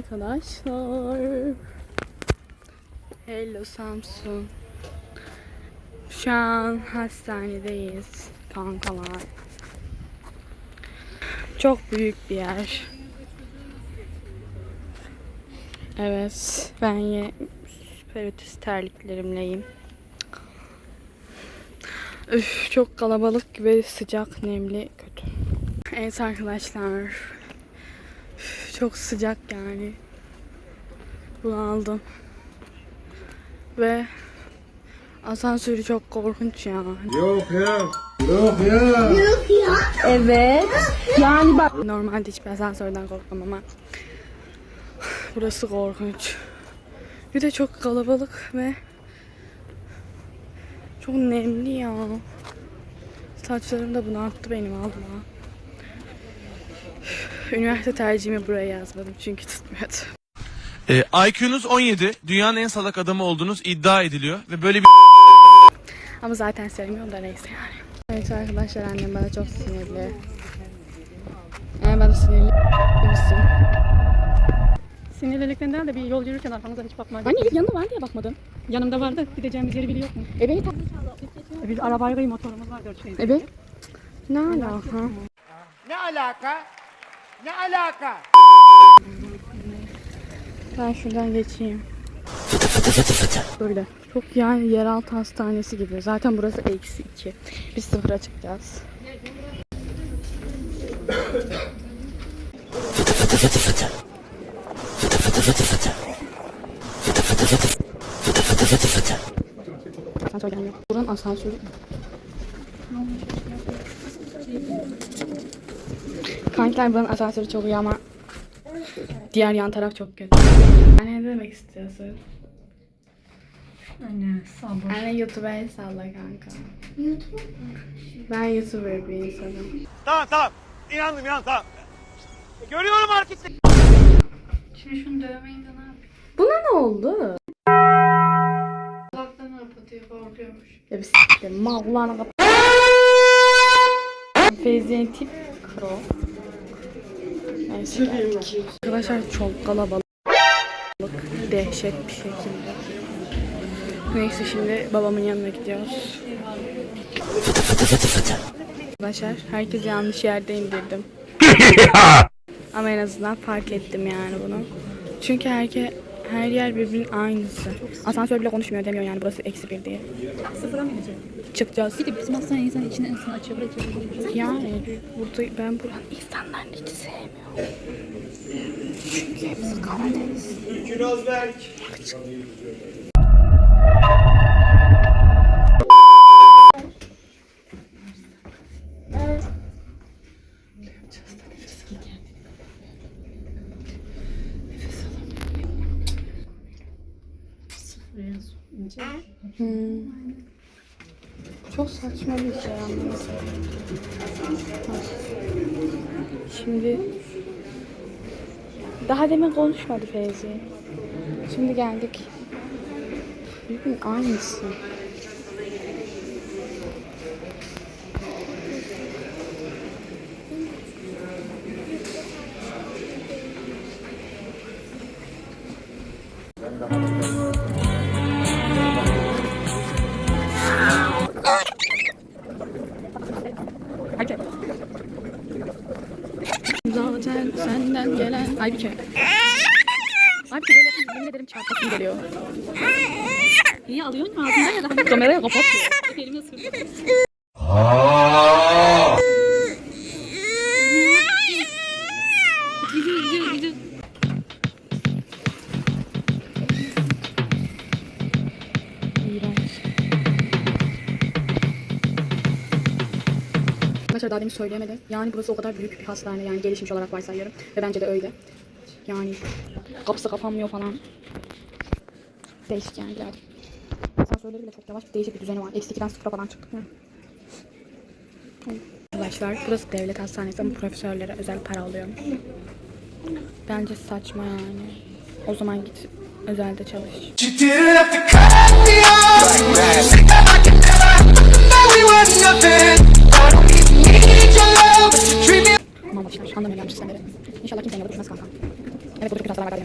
arkadaşlar. Hello Samsun. Şu an hastanedeyiz kankalar. Çok büyük bir yer. Evet, ben ye süper ötesi terliklerimleyim. Üf, çok kalabalık ve sıcak, nemli, kötü. Evet arkadaşlar. Çok sıcak yani. Bunu aldım. Ve asansörü çok korkunç ya. Yok ya. Yok ya. Evet. Yani bak. Normalde hiçbir asansörden korkmam ama burası korkunç. Bir de çok kalabalık ve çok nemli ya. Saçlarım da bunu attı benim alma. Üniversite tercihimi buraya yazmadım çünkü tutmuyordu. Ee, IQ'nuz 17, dünyanın en salak adamı olduğunuz iddia ediliyor ve böyle bir Ama zaten sevmiyorum da neyse yani. Evet arkadaşlar annem bana çok sinirli. Yani bana sinirli misin? Sinirliliklerinden de bir yol yürürken arkanıza hiç bakmayın. Anne yanında var diye bakmadım. Yanımda vardı. Gideceğimiz yeri biliyor mu? E beni tak... E, Biz arabayla motorumuz var dört şeyde. Evet. Ne alaka? Ne alaka? Ne alaka? Ben şuradan geçeyim. Böyle. Çok yani yeraltı hastanesi gibi. Zaten burası eksi iki. Biz sıfıra çıkacağız. Asansör gelmiyor. Buranın asansörü. Kankiler buranın asansörü çok iyi ama diğer yan taraf çok kötü. Anne ne demek istiyorsun? Anne sabır. Anne YouTube'a salla kanka. YouTube Ben YouTuber bir insanım. Tamam tamam. İnandım inandım tamam. Görüyorum hareketi. Şimdi şunu dövmeyin de ne yapayım? Buna ne oldu? Kulaklarını kapatıyor korkuyormuş. Ya bir s**tim. Mağlana kap... Feyzi'nin tip kro. Neyse geldik. Arkadaşlar çok kalabalık. Dehşet bir şekilde. Neyse şimdi babamın yanına gidiyoruz. Arkadaşlar herkes yanlış yerde indirdim. Ama en azından fark ettim yani bunu. Çünkü herke, her yer birbirinin aynısı. Asansör bile konuşmuyor demiyor yani burası eksi bir diye. Sıfıra mı gideceğim? Çıkacağız. Bir de bizim hastane insan içine insan açıyor. Yani burada ben buranın insanlarını hiç sevmiyorum. Çünkü hepsi Karadeniz. Hmm. Çok saçma bir şey. Şimdi daha demin konuşmadı Feyzi. Şimdi geldik. Bugün aynısı. Hadi. Senden gelen Aybüke. Aybüke böyle yemin ederim çarpasım geliyor. Niye alıyorsun ağzından ya da Kameraya kapat. elimi ısırıyor. Demin söyleyemedim. Yani burası o kadar büyük bir hastane yani gelişmiş olarak varsayıyorum. Ve bence de öyle. Yani kapısı kapanmıyor falan. Değişik yani birazcık. Asansörleri bile çok yavaş değişik bir düzeni var. Eksi 2'den sıfıra falan çıktık? Arkadaşlar burası devlet hastanesi ama profesörlere özel para alıyor. Bence saçma yani. O zaman git özelde çalış. You anlamıyorum yanlış sistemleri. İnşallah kimse yanında düşmez kanka. Evet burada kötü hastalar var.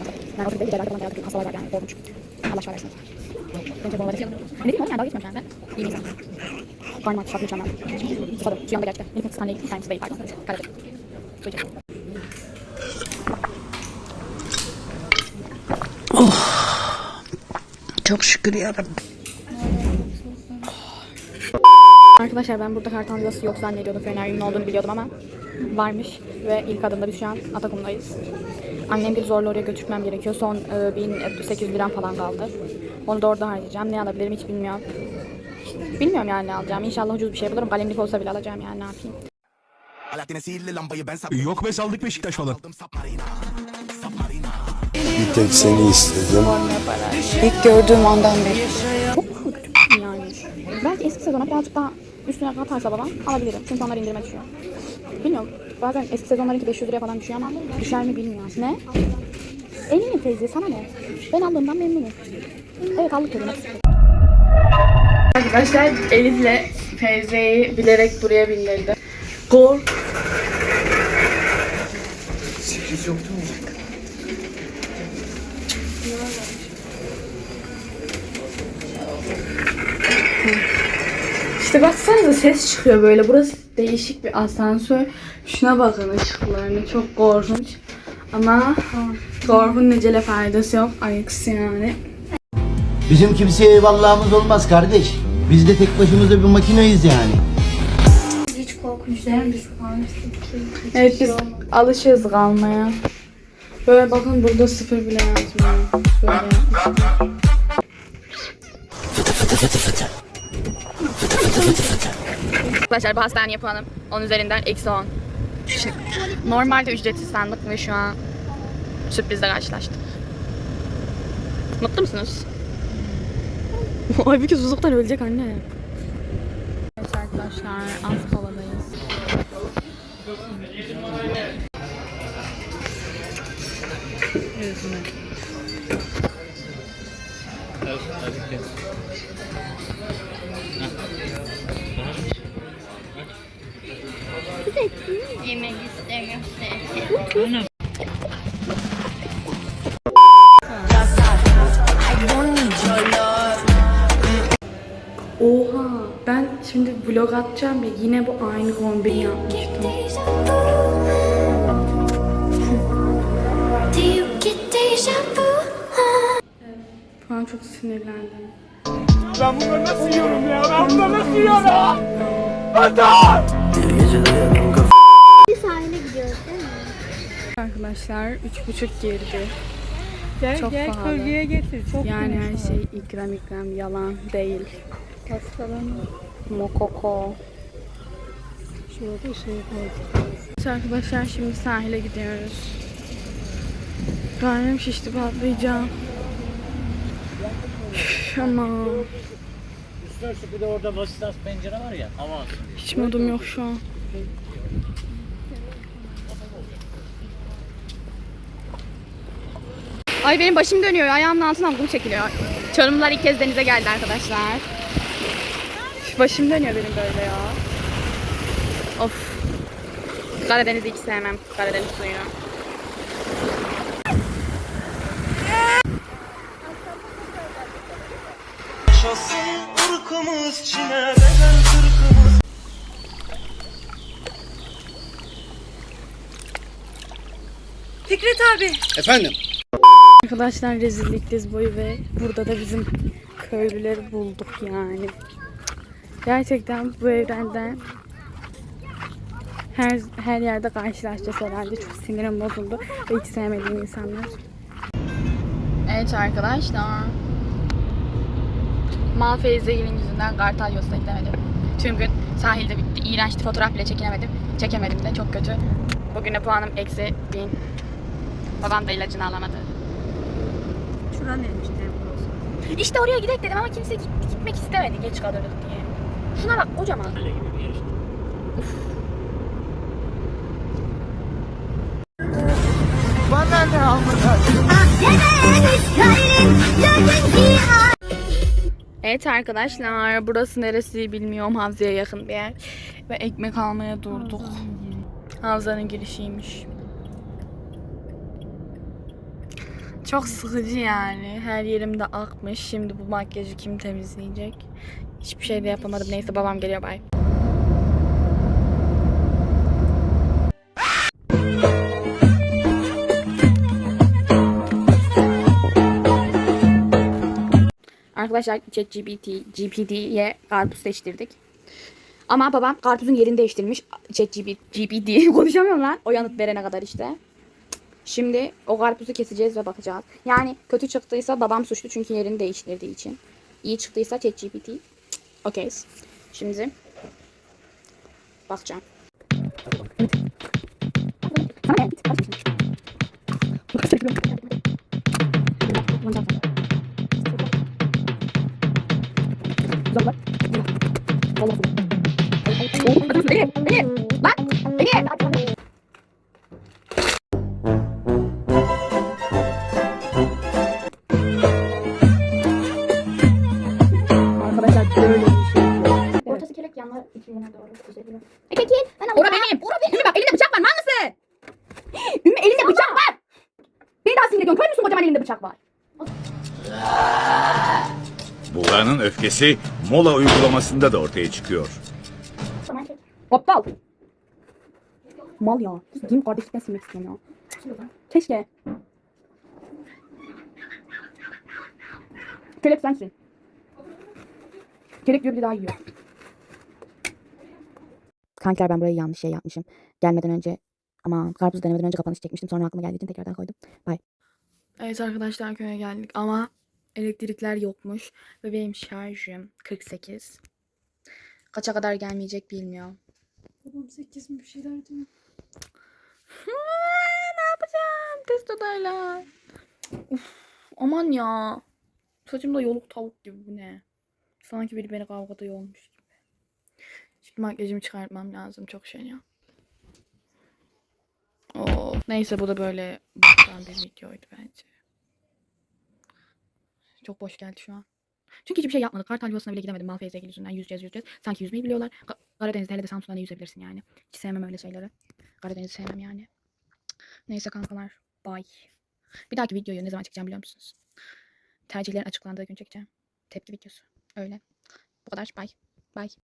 bir cerrahda falan dayak hastalar var yani korkunç. Allah şifa versin. Bu olay. Ne diyeyim oğlum yani dalga geçmiyorum an ben. İyi bir insan. Aç, şarkı mükemmel. Susadım. Suyam da gerçekten. Elif'in kıskanlığı bir tanesi pardon. Karadır. Su içelim. Çok şükür yarabbim. Arkadaşlar ben burada yuvası yok zannediyordum. Feneryum'un olduğunu biliyordum ama varmış. Ve ilk adımda biz şu an Atakum'dayız. Annem bir zorla oraya götürmem gerekiyor. Son e, 1800 liram falan kaldı. Onu da orada harcayacağım. Ne alabilirim hiç bilmiyorum. Bilmiyorum yani ne alacağım. İnşallah ucuz bir şey bulurum. Kalemlik olsa bile alacağım yani ne yapayım. Yok be saldık Beşiktaş falan. Bir tek seni istedim. İlk gördüğüm andan beri. Çok kötü yani. Belki eski sezona birazcık daha üstüne katarsa babam alabilirim. Çünkü onlar indirime düşüyor. Bilmiyorum. Bazen eski sezonlarınki 500 liraya falan düşüyor ama düşer mi bilmiyorum. Ne? Eminim Feyzi sana ne? Ben aldığımdan memnunum. Evet aldık ürünü. Arkadaşlar Elif'le Feyzi'yi bilerek buraya bindirdi. Gol. İşte baksanıza ses çıkıyor böyle. Burası değişik bir asansör. Şuna bakın ışıklarını. Çok korkunç. Ama korkun necele faydası yok. Ayıks yani. Bizim kimseye eyvallahımız olmaz kardeş. Biz de tek başımıza bir makineyiz yani. Hiç korkunç değil? Biz kalmıştık ki. Evet biz kalmaya. Böyle bakın burada sıfır bile yazmıyor. Böyle yapmışlar. Arkadaşlar bu hastaneye puanım 10 üzerinden eksi 10. Şimdi, normalde ücretsiz sandık ve şu an sürprizle karşılaştık. Mutlu musunuz? Ay bir susuzluktan ölecek anne. Evet arkadaşlar az koladayız. Yemek istemiyorum. Oha ben şimdi vlog atacağım ya yine bu aynı kombini yapmıştım. Şu an çok sinirlendim. Ben bunları nasıl yiyorum ya? Ben bunları nasıl yiyorum? Bir Arkadaşlar üç buçuk girdi. Gel çok gel pahalı. getir. Çok yani her şey ikram ikram yalan değil. Pastalarım. Mokoko. Şurada şey koyduk. Arkadaşlar şimdi sahile gidiyoruz. Karnım şişti patlayacağım. Ama Bir de orada vasıtas pencere var ya. Ama hiç modum yok şu an. Ay benim başım dönüyor. Ayağımın altından kum çekiliyor. Çorumlar ilk kez denize geldi arkadaşlar. Başım dönüyor benim böyle ya. Of. Karadeniz'i hiç sevmem. Karadeniz suyunu. Efendim? Arkadaşlar rezillik diz boyu ve burada da bizim köylüleri bulduk yani. Gerçekten bu evrenden her her yerde karşılaşacağız herhalde. Çok sinirim bozuldu ve hiç sevmediğim insanlar. Evet arkadaşlar. Mal Feyzegil'in yüzünden Kartal Yos'a gidemedim. Tüm gün sahilde bitti. İğrençti. Fotoğraf bile çekemedim. Çekemedim de çok kötü. Bugüne puanım eksi bin. Babam da ilacını alamadı. Şura neymiş İşte oraya gidelim dedim ama kimse git- gitmek istemedi geç kalırdık diye. Şuna bak kocaman. Evet arkadaşlar burası neresi bilmiyorum Havza'ya yakın bir yer. Ve ekmek almaya durduk. Havzanın girişiymiş. Çok sıkıcı yani. Her yerimde akmış. Şimdi bu makyajı kim temizleyecek? Hiçbir şey de yapamadım. Neyse babam geliyor bay. Arkadaşlar ChatGPT, GPT'ye karpuz seçtirdik. Ama babam karpuzun yerini değiştirmiş. ChatGPT, GPT konuşamıyorum lan. O yanıt verene kadar işte. Şimdi o karpuzu keseceğiz ve bakacağız. Yani kötü çıktıysa babam suçlu çünkü yerini değiştirdiği için. İyi çıktıysa ChatGPT. Okey. Şimdi bakacağım. Öfkesi mola uygulamasında da ortaya çıkıyor. Aptal. Mal ya. Giyim kardeşlikten silmek istiyorum ya. Keşke. Kelek sensin. Kelek diyor biri daha yiyor. Kankiler ben burayı yanlış şey yapmışım. Gelmeden önce ama karpuz denemeden önce kapanış çekmiştim. Sonra aklıma geldiği için tekrardan koydum. Bye. Evet arkadaşlar köye geldik ama elektrikler yokmuş. Ve benim şarjım 48. Kaça kadar gelmeyecek bilmiyorum. Babam 8 mi bir şeyler diyor. ne yapacağım? Test odayla. Uf, aman ya. Saçımda yoluk tavuk gibi bu ne? Sanki biri beni kavgada yolmuş gibi. Şimdi makyajımı çıkartmam lazım. Çok şey ya. Oo. Neyse bu da böyle bir videoydu bence. Çok boş geldi şu an. Çünkü hiçbir şey yapmadık. Kartal yuvasına bile gidemedim. Malfez'e yüzünden yüzeceğiz yüzeceğiz. Sanki yüzmeyi biliyorlar. Ka- Karadeniz'de hele de Samsun'da ne yüzebilirsin yani. Hiç sevmem öyle şeyleri. Karadeniz'i sevmem yani. Neyse kankalar. Bye. Bir dahaki videoyu ne zaman çekeceğim biliyor musunuz? Tercihlerin açıklandığı gün çekeceğim. Tepki videosu. Öyle. Bu kadar. Bye. Bye.